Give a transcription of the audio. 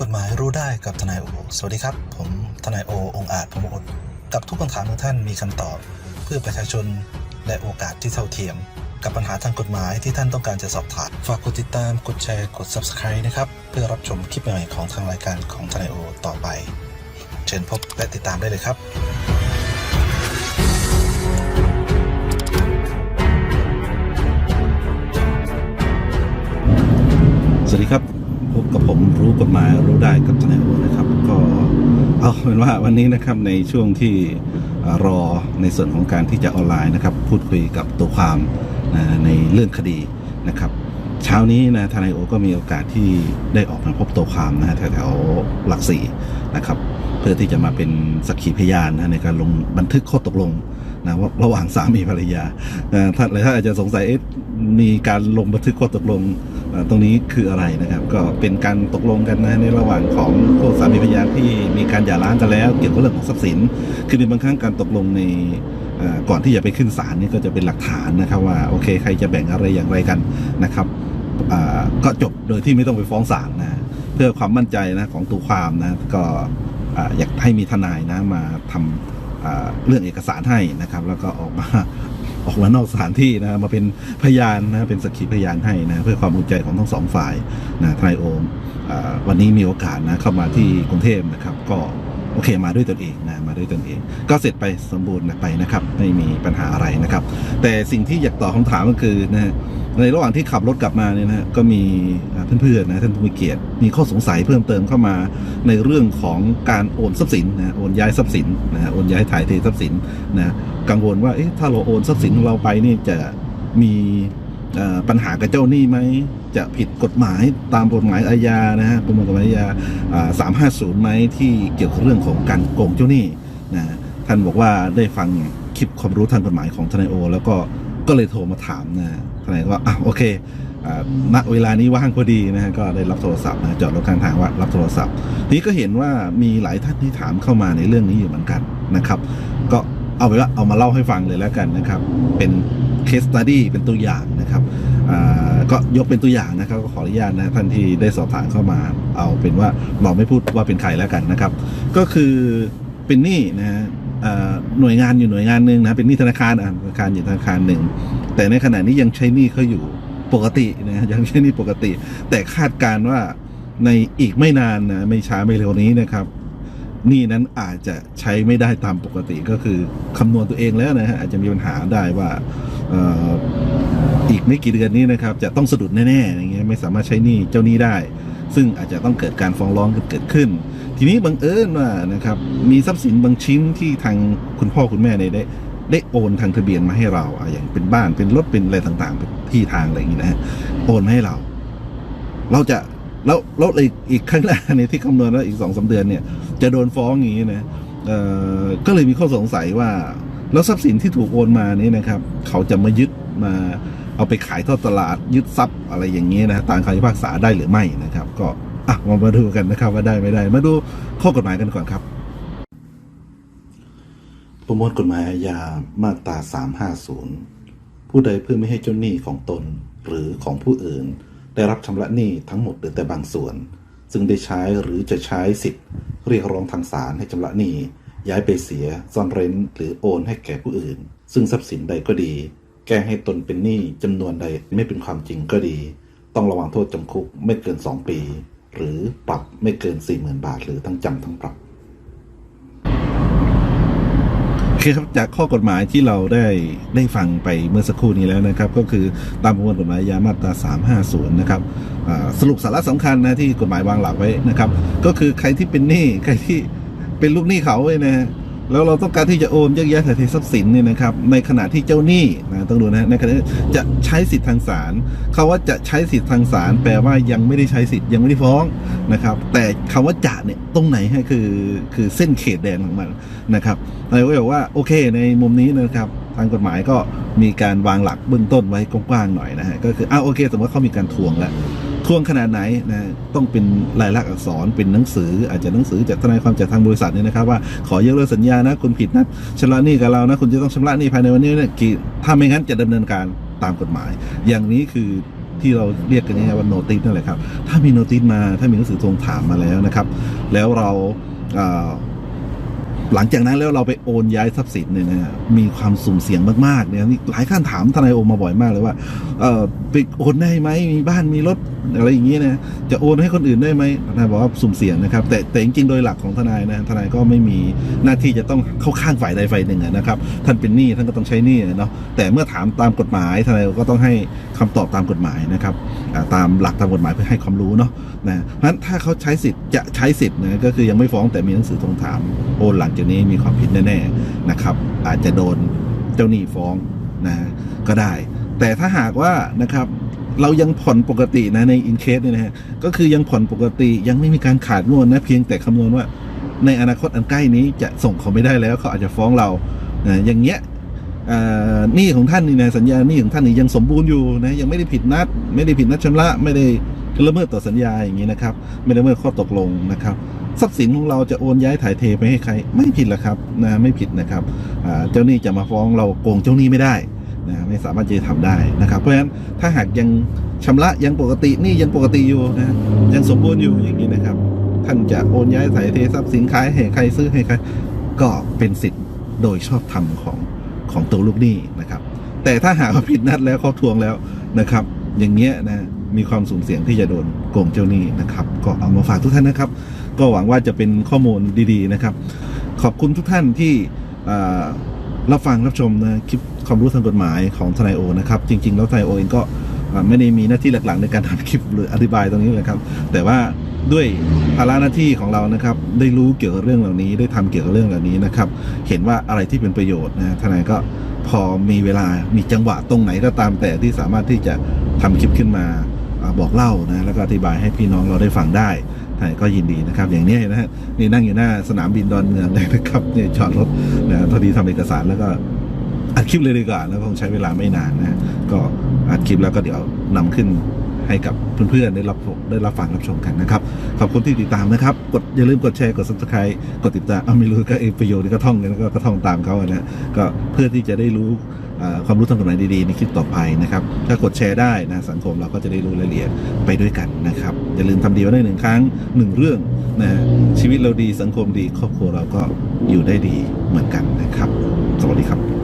กฎหมายรู้ได้กับทนายโอ สวัสดีครับ ผมทนายโอ องอาจพมอดกับทุกคำถามของท่านมีคำตอบ เพื่อประชาชนและโอกาสที่เท่าเทียม กับปัญหาทางกฎหมายที่ท่านต้องการจะสอบถาม ฝากกดติดตาม กดแชร์ กด Subscribe นะครับ เพื่อรับชมคลิปใหม่ของทางรายการของทนายโอ ต่อไป เชิญพบและติดตามได้เลยครับสวัสดีครับ กับผมรู้กฎหมายรู้ได้กับทนายโอนะครับ ก็เอาเป็นว่าวันนี้นะครับในช่วงที่รอในส่วนของการที่จะออนไลน์นะครับ พูดคุยกับตัวความในเรื่องคดีนะครับเช้านี้นะทนายโอก็มีโอกาสที่ได้ออกมาพบตัวความนะแถวๆหลักสี่นะครับ เพื่อที่จะมาเป็นสักขีพยานนะในการลงบันทึกข้อตกลงนะว่าระหว่างสามีภรรยาเอ่อท่านหลายท่านอาจจะสงสัยมีการลงบันทึกข้อตกลง ตรงนี้คืออะไรนะครับ ก็เป็นการตกลงกันนะในระหว่างของคู่สามีภรรยาที่มีการหย่าร้างกันแล้ว เกี่ยวกับเรื่องของทรัพย์สิน คือในบางครั้งการตกลงในก่อนที่จะไปขึ้นศาลนี่ก็จะเป็นหลักฐานนะครับว่าโอเค ใครจะแบ่งอะไรอย่างไรกันนะครับก็จบโดยที่ไม่ต้องไปฟ้องศาลนะเพื่อความมั่นใจนะของตัวความนะก็อ่าอยากให้มีทนายนะมาทำเรื่องเอกสารให้นะครับ แล้วก็ออกมา ออกมานอกสถานที่นะมาเป็นพยานนะเป็นสักขีพยานให้นะเพื่อความอุ่นใจของทั้งสองฝ่ายนะทนายโอมวันนี้มีโอกาสนะเข้ามาที่กรุงเทพนะครับก็ โอเค มาด้วยตนเองนะมาด้วยตนเอง ก็เสร็จไปสมบูรณ์ไปนะครับ ไม่มีปัญหาอะไรนะครับ แต่สิ่งที่อยากตอบคำถามก็คือนะฮะในระหว่างที่ขับรถกลับมาเนี่ยนะฮะก็มีเพื่อนๆนะท่านผู้มีเกียรติมีข้อสงสัยเพิ่มเติมเข้ามาในเรื่องของการโอนทรัพย์สินนะโอนย้ายทรัพย์สินนะโอนย้ายถ่ายเททรัพย์สินนะกังวลว่าเอ๊ะถ้าเราโอนทรัพย์สินของเราไปนี่จะมีปัญหากับเจ้าหนี้ไหม จะผิดกฎหมายตามกฎหมายอาญานะฮะประมวลกฎหมายอาญาสามห้าศูนย์ไหมที่เกี่ยวกับเรื่องของการโกงเจ้าหนี้นะท่านบอกว่าได้ฟังคลิปความรู้ทางกฎหมายของทนายโอ แล้วก็ก็เลยโทรมาถามนะทนายก็อะโอเคณเวลานี้ว่างพอดีนะฮะก็ได้รับโทรศัพท์นะจอดรถข้างทางว่ารับโทรศัพท์ทีนี้ก็เห็นว่ามีหลายท่านที่ถามเข้ามาในเรื่องนี้อยู่เหมือนกันนะครับ ก็เอาไปว่าเอามาเล่าให้ฟังเลยแล้วกันนะครับ เป็นเคสตัดดี้เป็นตัวอย่างนะครับอ ก็ยกเป็นตัวอย่างนะครับก็ขออนุญาตนะท่านที่ได้สอบถามเข้ามาเอาเป็นว่าเราไม่พูดว่าเป็นใครแล้วกันนะครับ ก็คือเป็นหนี้นะฮะหน่วยงานอยู่หน่วยงานหนึ่งนะเป็นหนี้ธนาคารอะธนาคารอยู่ธนาคารหนึ่งแต่ในขณะนี้ยังใช้หนี้เขาอยู่ปกตินะยังใช้หนี้ปกติ แต่คาดการณ์ว่าในอีกไม่นานนะไม่ช้าไม่เร็วนี้นะครับหนี้นั้นอาจจะใช้ไม่ได้ตามปกติก็คือคำนวณตัวเองแล้วนะฮะอาจจะมีปัญหาได้ว่า อีกไม่กี่เดือนนี้นะครับ จะต้องสะดุดแน่ๆอย่างเงี้ยไม่สามารถใช้หนี้เจ้าหนี้ได้ ซึ่งอาจจะต้องเกิดการฟ้องร้องกันเกิดขึ้น ทีนี้บังเอิญว่านะครับมีทรัพย์สินบางชิ้นที่ทางคุณพ่อคุณแม่เนี่ยได้ได้โอนทางทะเบียนมาให้เราอะอย่างเป็นบ้านเป็นรถเป็นอะไรต่างๆเป็นที่ทางอะไรอย่างนี้นะโอนมาให้เรา เราจะแล้วแล้วอีกอีกข้างหน้าเนี่ยที่คำนวณแล้วอีกสองสาเดือนเนี่ย จะโดนฟ้องอย่างนี้นะก็เลยมีข้อสงสัยว่า แล้วทรัพย์สินที่ถูกโอนมานี่นะครับ เขาจะมายึดมาเอาไปขายทอดตลาดยึดทรัพย์อะไรอย่างนี้นะตามคำพิพากษาได้หรือไม่นะครับ ก็อะมามาดูกันนะครับว่าได้ไม่ได้ มาดูข้อกฎหมายกันก่อนครับ ประมวลกฎหมายอาญามาตรา 350 ผู้ใดเพื่อไม่ให้เจ้าหนี้ของตนหรือของผู้อื่น ได้รับชำระหนี้ทั้งหมดหรือแต่บางส่วน ซึ่งได้ใช้หรือจะใช้สิทธิ์ เรียกร้องทางศาลให้ชำระหนี้ ย้ายไปเสีย ซ่อนเร้น หรือโอนให้แก่ผู้อื่น ซึ่งทรัพย์สินใดก็ดี แก้ให้ตนเป็นหนี้จำนวนใดไม่เป็นความจริงก็ดี ต้องระวังโทษจำคุกไม่เกิน 2 ปี หรือปรับไม่เกิน 40,000 บาท หรือทั้งจำทั้งปรับโอเคครับจากข้อกฎหมายที่เราได้ได้ฟังไปเมื่อสักครู่นี้แล้วนะครับ ก็คือตามประมวลกฎหมายอาญามาตรา 350 นะครับสรุปสาระสำคัญนะที่กฎหมายวางหลักไว้นะครับ ก็คือใครที่เป็นหนี้ใครที่ เป็นลูกหนี้เขาเว้ยนะฮะแล้วเราต้องการที่จะโอนแยกแยะถ่ายเททรัพย์สินเนี่ยนะครับ ในขณะที่เจ้าหนี้นะต้องดูนะในขณะจะใช้สิทธิ์ทางศาลคาว่าจะใช้สิทธิ์ทางศาลแปลว่ายังไม่ได้ใช้สิทธิ์ยังไม่ได้ฟ้องนะครับ แต่คำว่าจะเนี่ยตรงไหนฮะคือคือเส้นเขตแดนของมันนะครับเราก็บอกว่าโอเคในมุมนี้นะครับ ทางกฎหมายก็มีการวางหลักเบื้องต้นไว้กว้างๆหน่อยนะฮะก็คืออ้าวโอเค สมมติว่าเขามีการทวงแล้ว ทวงขนาดไหนนะต้องเป็นลายลักษณ์อักษรเป็นหนังสือ อาจจะหนังสือจากทนายความจากทางบริษัทเนี่ยนะครับว่าขอยกเลิกสัญญานะคุณผิดนัดชำระหนี้กับเรานะคุณจะต้องชำระหนี้ภายในวันนี้เนี่ยกี่ถ้าไม่งั้นจะดำเนินการตามกฎหมาย อย่างนี้คือที่เราเรียกกันง่ายว่าโนติสนั่นแหละครับ ถ้ามีโนติสมาถ้ามีหนังสือทวงถามมาแล้วนะครับ แล้วเราเอ่อหลังจากนั้นแล้วเราไปโอนย้ายทรัพย์สินเนี่ยนะมีความสุ่มเสี่ยงมากๆเนี่ยหลายขั้นถามทนายโอมาบ่อยมากเลยว่าเออไปโอนได้ไหมมีบ้านมีรถอะไรอย่างนี้นะจะโอนให้คนอื่นได้ไหมทนายบอกว่าสุ่มเสี่ยงนะครับ แต่แต่จริงๆโดยหลักของทนายนะทนายก็ไม่มีหน้าที่จะต้องเข้าข้างฝ่ายใดฝ่ายหนึ่งนะครับท่านเป็นหนี้ท่านก็ต้องใช้หนี้เนาะแต่เมื่อถามตามกฎหมายทนายก็ต้องให้คำตอบตามกฎหมายนะครับตามหลักตามกฎหมายเพื่อให้ความรู้เนาะนะเพราะฉะนั้นถ้าเขาใช้สิทธิ์จะใช้สิทธิ์นะก็คือยังไม่ฟ้องแต่มีหนังสือทวงถามโอนหลังจากนี้มีความผิดแน่ๆนะครับ อาจจะโดนเจ้าหนี้ฟ้องนะก็ได้ แต่ถ้าหากว่านะครับ เรายังผ่อนปกตินะในอินเคสเนี่ยนะฮะก็คือยังผ่อนปกติยังไม่มีการขาดงวดนะเพียงแต่คำนวณว่า ในอนาคตอันใกล้นี้จะส่งเขาไม่ได้แล้วเขาอาจจะฟ้องเรานะอย่างเงี้ยหนี้ของท่านนี่นะสัญญาหนี้ของท่านนี่ยังสมบูรณ์อยู่นะยังไม่ได้ผิดนัด ไม่ได้ผิดนัดชำระไม่ได้ละเมิดต่อสัญญาอย่างนี้นะครับ ไม่ได้ละเมิดข้อตกลงนะครับทรัพย์สินของเราจะโอนย้ายถ่ายเทไปให้ใคร ไม่ผิดหรอกครับนะไม่ผิดนะครับเจ้าหนี้จะมาฟ้องเราโกงเจ้าหนี้ไม่ได้ นะไม่สามารถจะทำได้นะครับ เพราะฉะนั้นถ้าหากยังชำระยังปกตินี่ยังปกติอยู่นะยังสมบูรณ์อยู่อย่างนี้นะครับ ท่านจะโอนย้ายถ่ายเททรัพย์สินขาให้ใครซื้อให้ใครก็เป็นสิทธิ์โดยชอบธรรมของของตัวลูกหนี้นะครับ แต่ถ้าหากว่าผิดนัดแล้วเขาทวงแล้วนะครับ อย่างเงี้ยนะมีความสูญเสี่ยงที่จะโดนโกงเจ้าหนี้นะครับ ก็เอามาฝากทุกท่านนะครับ ก็หวังว่าจะเป็นข้อมูลดีๆนะครับ ขอบคุณทุกท่านที่อ่า รับฟังรับชมนะคลิปความรู้ทางกฎหมายของทนายโอนะครับ จริง ๆ แล้วทนายโอเองก็ไม่ได้มีหน้าที่หลักๆในการทำคลิปหรืออธิบายตรงนี้เลยครับ แต่ว่าด้วยภาระหน้าที่ของเรานะครับ ได้รู้เกี่ยวกับเรื่องเหล่านี้ ได้ทำเกี่ยวกับเรื่องเหล่านี้นะครับ เห็นว่าอะไรที่เป็นประโยชน์นะทนายก็พอมีเวลามีจังหวะตรงไหนก็ตามแต่ที่สามารถที่จะทำคลิปขึ้นมา บอกเล่านะแล้วก็อธิบายให้พี่น้องเราได้ฟังได้ทยก็ยินดีนะครับ อย่างนี้นะฮะนี่นั่งอยู่หน้าสนามบินดอนเมืองเลยนะครับเนี่ยจอดรถนะพอดีทำเอกสารแล้วก็อัดคลิปเลยดีกว่าแล้วคงใช้เวลาไม่นานนะก็อัดคลิปแล้วก็เดี๋ยวนำขึ้นให้กับเพื่อนๆได้รับได้รับฟังรับชมกันนะครับ ขอบคุณที่ติดตามนะครับ กดอย่าลืมกดแชร์ กด subscribe กดติดตามเอาไม่รู้ก็เองประโยชน์นี่ก็ท่องกันก็ท่องตามเขาอะนะก็เพื่อที่จะได้รู้ ความรู้ทางกฎหมายดีๆ ในคลิปต่อไปนะครับ ถ้ากดแชร์ได้นะสังคมเราก็จะได้รู้รายละเอียดไปด้วยกันนะครับ อย่าลืมทำดีไว้ได้หนึ่งครั้งหนึ่งเรื่องนะชีวิตเราดีสังคมดีครอบครัวเราก็อยู่ได้ดีเหมือนกันนะครับ สวัสดีครับ